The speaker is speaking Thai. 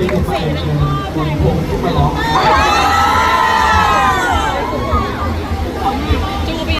ที่ผมมาร้อง